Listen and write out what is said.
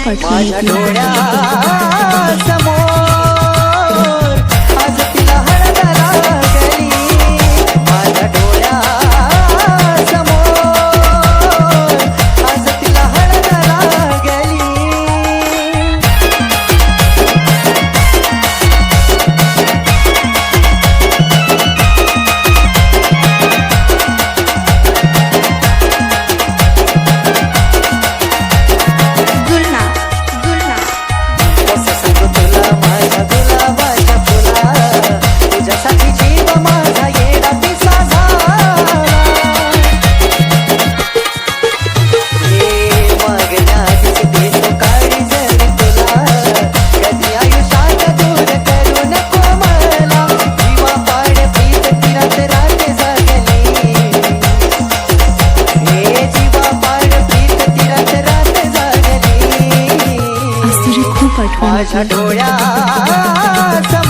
पाठवून खूप आठवण माझ्या येते